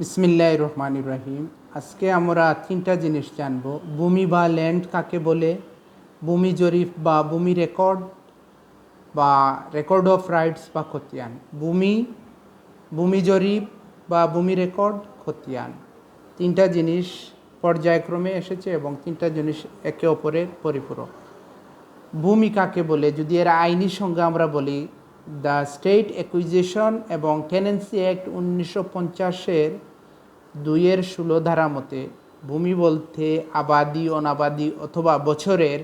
বিসমিল্লাহ রহমান ইব্রাহিম আজকে আমরা তিনটা জিনিস জানব। ভূমি বা ল্যান্ড কাকে বলে? ভূমি জরিফ বা ভূমি রেকর্ড বা রেকর্ড অফ রাইটস বা খতিয়ান। ভূমি ভূমি জরিপ বা ভূমি রেকর্ড খতিয়ান। তিনটা জিনিস পর্যায়ক্রমে এসেছে এবং তিনটা জিনিস একে অপরের পরিপূরক। ভূমি কাকে বলে? যদি এর আইনি সংজ্ঞা আমরা বলি দ্য স্টেট অ্যাকুইজিশন এবং টেনেন্সি অ্যাক্ট উনিশশো পঞ্চাশের দুইয়ের ষোলো ধারা মতে ভূমি বলতে আবাদি, অনাবাদি অথবা বছরের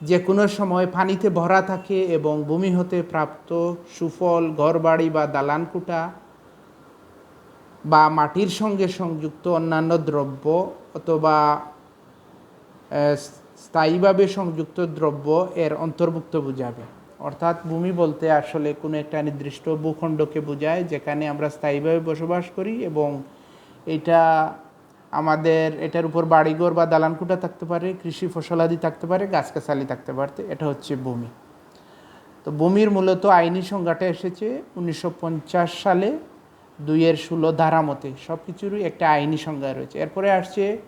যে কোনো সময় পানিতে ভরা থাকে এবং ভূমি হতে প্রাপ্ত সুফল, ঘরবাড়ি বা দালানকুটা বা মাটির সঙ্গে সংযুক্ত অন্যান্য দ্রব্য অথবা স্থায়ীভাবে সংযুক্ত দ্রব্য এর অন্তর্ভুক্ত বোঝাবে। অর্থাৎ ভূমি বলতে আসলে কোনো একটা নির্দিষ্ট ভূখণ্ডকে বোঝায় যেখানে আমরা স্থায়ীভাবে বসবাস করি এবং এটা আমাদের, এটার উপর বাড়িঘর বা দালানকুটা থাকতে পারে, কৃষি ফসলাদি থাকতে পারে, গাছগাছালি থাকতে পারতে, এটা হচ্ছে ভূমি। তো ভূমির মূলত আইনি সংজ্ঞাটা এসেছে উনিশশো পঞ্চাশ সালে দুইয়ের ষোলো ধারা মতে। সব কিছুরই একটা আইনি সংজ্ঞা রয়েছে। এরপরে আসছে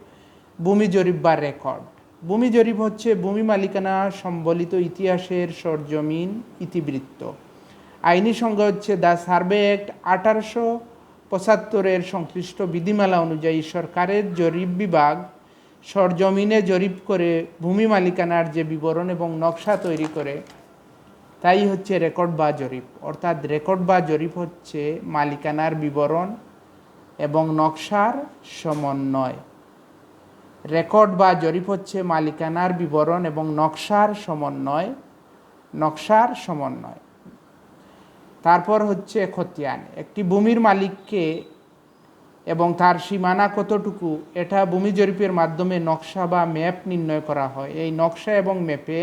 ভূমি জরিপ বা রেকর্ড। ভূমি জরিপ হচ্ছে ভূমি মালিকানা সম্বলিত ইতিহাসের সরজমিন ইতিবৃত্ত। আইনি সংজ্ঞা হচ্ছে দ্য সার্ভে অ্যাক্ট আঠারোশো পঁচাত্তরের সংশ্লিষ্ট বিধিমালা অনুযায়ী সরকারের জরিপ বিভাগ সরজমিনে জরিপ করে ভূমি মালিকানার যে বিবরণ এবং নকশা তৈরি করে, তাই হচ্ছে রেকর্ড বা জরিপ। অর্থাৎ রেকর্ড বা জরিপ হচ্ছে মালিকানার বিবরণ এবং নকশার সমন্বয়। রেকর্ড বা জরিপ হচ্ছে মালিকানার বিবরণ এবং নকশার সমন্বয় নকশার সমন্বয়। তারপর হচ্ছে খতিয়ান। একটি ভূমির মালিককে এবং তার সীমানা কতটুকু, এটা ভূমি জরিপের মাধ্যমে নকশা বা ম্যাপ নির্ণয় করা হয়। এই নকশা এবং ম্যাপে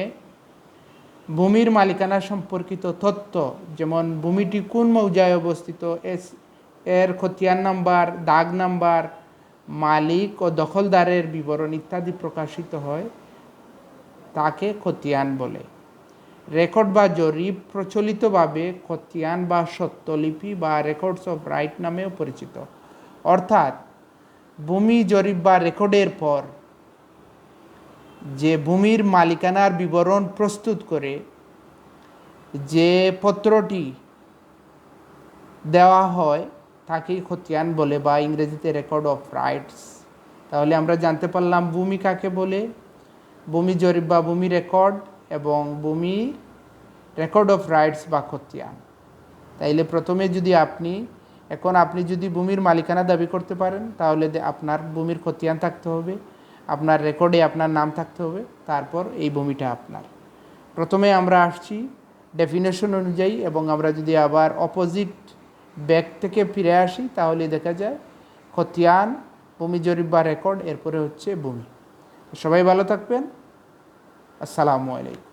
ভূমির মালিকানা সম্পর্কিত তথ্য, যেমন ভূমিটি কোন মৌজায় অবস্থিত, এস, এর খতিয়ান নাম্বার, দাগ নাম্বার, মালিক ও দখলদারের বিবরণ ইত্যাদি প্রকাশিত হয়, তাকে খতিয়ান বলে। রেকর্ড বা জরিপ প্রচলিতভাবে খতিয়ান বা সত্যলিপি বা রেকর্ডস অফ রাইট নামেও পরিচিত। অর্থাৎ, ভূমি জরিপ বা রেকর্ডের পর যে ভূমির মালিকানার বিবরণ প্রস্তুত করে যে পত্রটি দেওয়া হয়, তাকেই খতিয়ান বলে বা ইংরেজিতে রেকর্ড অফ রাইটস। তাহলে আমরা জানতে পারলাম ভূমি কাকে বলে? ভূমি জরিপ বা ভূমি রেকর্ড। এবং ভূমি রেকর্ড অফ রাইটস বা খতিয়ান। তাইলে প্রথমে যদি আপনি, এখন আপনি যদি ভূমির মালিকানা দাবি করতে পারেন, তাহলে আপনার ভূমির খতিয়ান থাকতে হবে, আপনার রেকর্ডে আপনার নাম থাকতে হবে, তারপর এই ভূমিটা আপনার। প্রথমে আমরা আসছি ডেফিনেশন অনুযায়ী এবং আমরা যদি আবার অপোজিট ব্যাক থেকে ফিরে আসি, তাহলে দেখা যায় খতিয়ান, ভূমি জরিপ বা রেকর্ড এরপরে হচ্ছে ভূমি। সবাই ভালো থাকবেন। আসসালামু আলাইকুম।